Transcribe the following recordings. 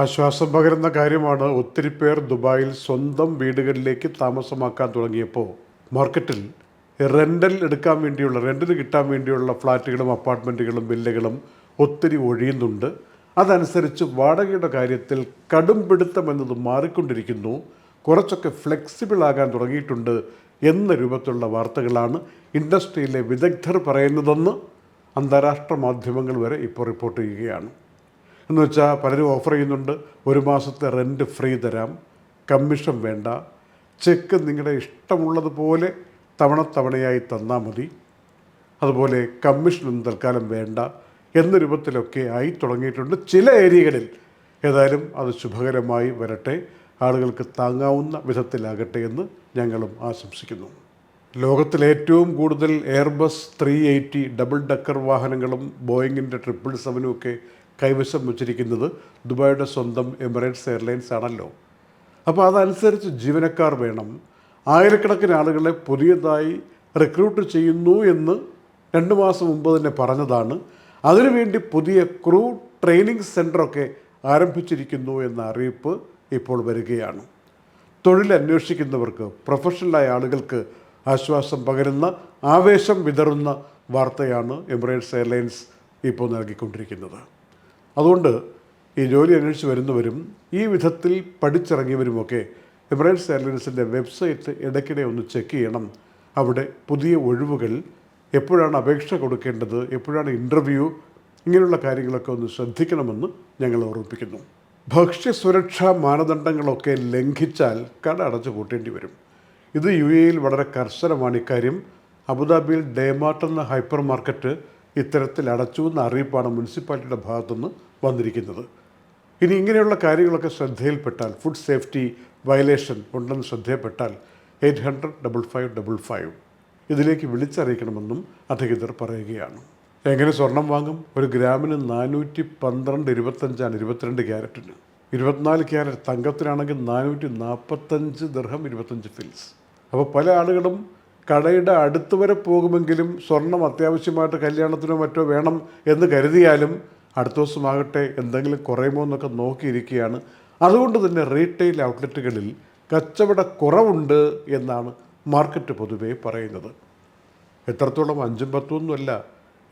ആശ്വാസം പകരുന്ന കാര്യമാണ് ഒത്തിരി പേർ ദുബായിൽ സ്വന്തം വീടുകളിലേക്ക് താമസമാക്കാൻ തുടങ്ങിയപ്പോൾ. മാർക്കറ്റിൽ റെന്റൽ എടുക്കാൻ വേണ്ടിയുള്ള റെന്റിന് കിട്ടാൻ വേണ്ടിയുള്ള ഫ്ലാറ്റുകളും അപ്പാർട്ട്മെന്റുകളും വില്ലകളും ഒത്തിരി ഒഴിയുന്നുണ്ട്. അതനുസരിച്ച് വാടകയുടെ കാര്യത്തിൽ കടും പിടുത്തം എന്നത് മാറിക്കൊണ്ടിരിക്കുന്നു. കുറച്ചൊക്കെ ഫ്ലെക്സിബിൾ ആകാൻ തുടങ്ങിയിട്ടുണ്ട് എന്ന രൂപത്തിലുള്ള വാർത്തകളാണ് ഇൻഡസ്ട്രിയിലെ വിദഗ്ധർ പറയുന്നതെന്ന് അന്താരാഷ്ട്ര മാധ്യമങ്ങൾ വരെ ഇപ്പോൾ റിപ്പോർട്ട് ചെയ്യുകയാണ്. എന്ന് വെച്ചാൽ പലരും ഓഫർ ചെയ്യുന്നുണ്ട് ഒരു മാസത്തെ റെന്റ് ഫ്രീ തരാം കമ്മീഷൻ വേണ്ട ചെക്ക് നിങ്ങളുടെ ഇഷ്ടമുള്ളതുപോലെ തവണ തവണയായി തന്നാൽ മതി. അതുപോലെ കമ്മീഷനൊന്നും തൽക്കാലം വേണ്ട എന്ന രൂപത്തിലൊക്കെ ആയി തുടങ്ങിയിട്ടുണ്ട് ചില ഏരിയകളിൽ. ഏതായാലും അത് ശുഭകരമായി വരട്ടെ ആളുകൾക്ക് താങ്ങാവുന്ന വിധത്തിലാകട്ടെ എന്ന് ഞങ്ങളും ആശംസിക്കുന്നു. ലോകത്തിലെ ഏറ്റവും കൂടുതൽ Airbus three eighty double decker വാഹനങ്ങളും ബോയിങ്ങിന്റെ ട്രിപ്പിൾ സെവനും ഒക്കെ കൈവശം വച്ചിരിക്കുന്നത് ദുബായിയുടെ സ്വന്തം എമിറേറ്റ്സ് എയർലൈൻസ് ആണല്ലോ. അപ്പോൾ അതനുസരിച്ച് ജീവനക്കാർ വേണം. ആയിരക്കണക്കിന് ആളുകളെ പുതിയതായി റിക്രൂട്ട് ചെയ്യുന്നു എന്ന് രണ്ട് മാസം മുമ്പ് തന്നെ പറഞ്ഞതാണ്. അതിനുവേണ്ടി പുതിയ ക്രൂ ട്രെയിനിങ് സെന്ററൊക്കെ ആരംഭിച്ചിരിക്കുന്നു എന്ന അറിയിപ്പ് ഇപ്പോൾ വരികയാണ്. തൊഴിൽ അന്വേഷിക്കുന്നവർക്ക് പ്രൊഫഷണലായ ആളുകൾക്ക് ആശ്വാസം പകരുന്ന ആവേശം വിതറുന്ന വാർത്തയാണ് എമിറേറ്റ്സ് എയർലൈൻസ് ഇപ്പോൾ നൽകിക്കൊണ്ടിരിക്കുന്നത്. അതുകൊണ്ട് ഈ ജോലി അന്വേഷിച്ച് വരുന്നവരും ഈ വിധത്തിൽ പഠിച്ചിറങ്ങിയവരുമൊക്കെ എമിറേറ്റ്സ് എയർലൈൻസിന്റെ വെബ്സൈറ്റ് ഇടയ്ക്കിടെ ഒന്ന് ചെക്ക് ചെയ്യണം. അവിടെ പുതിയ ഒഴിവുകൾ എപ്പോഴാണ് അപേക്ഷ കൊടുക്കേണ്ടത് എപ്പോഴാണ് ഇന്റർവ്യൂ ഇങ്ങനെയുള്ള കാര്യങ്ങളൊക്കെ ഒന്ന് ശ്രദ്ധിക്കണമെന്ന് ഞങ്ങൾ ഓർമ്മിപ്പിക്കുന്നു. ഭക്ഷ്യസുരക്ഷാ മാനദണ്ഡങ്ങളൊക്കെ ലംഘിച്ചാൽ കട അടച്ചു പൂട്ടേണ്ടി വരും. ഇത് യു എയിൽ വളരെ കർശനമാണ്. ഇക്കാര്യം അബുദാബിയിൽ ഡേമാർട്ട് എന്ന ഹൈപ്പർ മാർക്കറ്റ് ഇത്തരത്തിൽ അടച്ചു എന്ന അറിയിപ്പാണ് മുനിസിപ്പാലിറ്റിയുടെ ഭാഗത്തുനിന്ന് വന്നിരിക്കുന്നത്. ഇനി ഇങ്ങനെയുള്ള കാര്യങ്ങളൊക്കെ ശ്രദ്ധയിൽപ്പെട്ടാൽ ഫുഡ് സേഫ്റ്റി വയലേഷൻ ഉണ്ടെന്ന് ശ്രദ്ധയിൽപ്പെട്ടാൽ eight hundred double five double five ഇതിലേക്ക് വിളിച്ചറിയിക്കണമെന്നും അധികൃതർ പറയുകയാണ്. എങ്ങനെ സ്വർണം വാങ്ങും? ഒരു ഗ്രാമിന് നാനൂറ്റി പന്ത്രണ്ട് ഇരുപത്തഞ്ചാണ് ഇരുപത്തിരണ്ട് ക്യാരറ്റിന്. ഇരുപത്തിനാല് ക്യാരറ്റ് തങ്കത്തിനാണെങ്കിൽ നാനൂറ്റി നാൽപ്പത്തഞ്ച് ദർഹം ഇരുപത്തഞ്ച് ഫിൽസ്. അപ്പോൾ പല ആളുകളും കടയുടെ അടുത്ത് വരെ പോകുമെങ്കിലും സ്വർണം അത്യാവശ്യമായിട്ട് കല്യാണത്തിനോ മറ്റോ വേണം എന്ന് കരുതിയാലും അടുത്ത ദിവസമാകട്ടെ എന്തെങ്കിലും കുറയുമോ എന്നൊക്കെ നോക്കിയിരിക്കുകയാണ്. അതുകൊണ്ട് തന്നെ റീറ്റെയിൽ ഔട്ട്ലെറ്റുകളിൽ കച്ചവട കുറവുണ്ട് എന്നാണ് മാർക്കറ്റ് പൊതുവേ പറയുന്നത്. എത്രത്തോളം അഞ്ചും പത്തും ഒന്നുമല്ല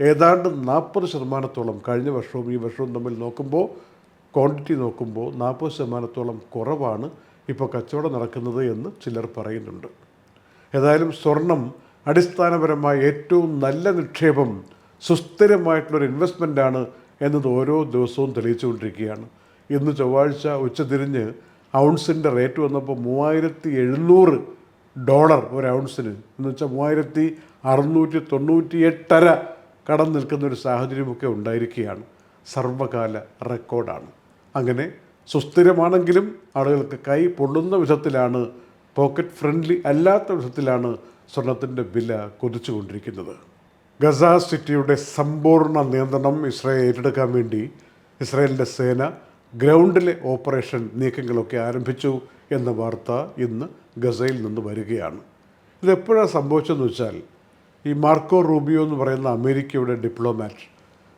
ഏതാണ്ട് നാൽപ്പത് ശതമാനത്തോളം കഴിഞ്ഞ വർഷവും ഈ വർഷവും തമ്മിൽ നോക്കുമ്പോൾ ക്വാണ്ടിറ്റി നോക്കുമ്പോൾ നാൽപ്പത് ശതമാനത്തോളം കുറവാണ്. ഇപ്പോൾ കച്ചവടം നടക്കുന്നത് എന്ന് ചിലർ പറയുന്നുണ്ട്. ഏതായാലും സ്വർണം അടിസ്ഥാനപരമായ ഏറ്റവും നല്ല നിക്ഷേപം സുസ്ഥിരമായിട്ടുള്ളൊരു ഇൻവെസ്റ്റ്മെന്റാണ് എന്നത് ഓരോ ദിവസവും തെളിയിച്ചുകൊണ്ടിരിക്കുകയാണ്. ഇന്ന് ചൊവ്വാഴ്ച ഉച്ചതിരിഞ്ഞ് ഔൺസിന്റെ റേറ്റ് വന്നപ്പോൾ മൂവായിരത്തി എഴുന്നൂറ് ഡോളർ ഒരു ഔൺസിന്. എന്ന് വെച്ചാൽ മൂവായിരത്തി അറുന്നൂറ്റി തൊണ്ണൂറ്റി എട്ടര കടം നിൽക്കുന്ന ഒരു സാഹചര്യമൊക്കെ ഉണ്ടായിരിക്കുകയാണ്. സർവകാല റെക്കോർഡാണ്. അങ്ങനെ സുസ്ഥിരമാണെങ്കിലും ആളുകൾക്ക് കൈ പൊള്ളുന്ന വിധത്തിലാണ് പോക്കറ്റ് ഫ്രണ്ട്ലി അല്ലാത്ത വിധത്തിലാണ് സ്വർണത്തിന്റെ വില കൊതിച്ചുകൊണ്ടിരിക്കുന്നത്. ഗസ സിറ്റിയുടെ സമ്പൂർണ നിയന്ത്രണം ഇസ്രായേൽ ഏറ്റെടുക്കാൻ വേണ്ടി ഇസ്രായേലിന്റെ സേന ഗ്രൗണ്ടിലെ ഓപ്പറേഷൻ നീക്കങ്ങളൊക്കെ ആരംഭിച്ചു എന്ന വാർത്ത ഇന്ന് ഗസയിൽ നിന്ന് വരികയാണ്. ഇതെപ്പോഴാണ് സംഭവിച്ചതെന്ന് വെച്ചാൽ ഈ മാർക്കോ റൂബിയോ എന്ന് പറയുന്ന അമേരിക്കയുടെ ഡിപ്ലോമാറ്റ്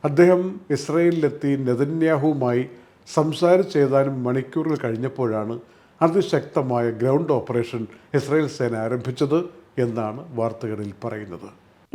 അദ്ദേഹം ഇസ്രയേലിലെത്തി നെതന്യാഹുവുമായി സംസാരിച്ച് ഏതാനും മണിക്കൂറുകൾ കഴിഞ്ഞപ്പോഴാണ് അതിശക്തമായ ഗ്രൗണ്ട് ഓപ്പറേഷൻ ഇസ്രായേൽ സേന ആരംഭിച്ചത് എന്നാണ് വാർത്തകളിൽ പറയുന്നത്.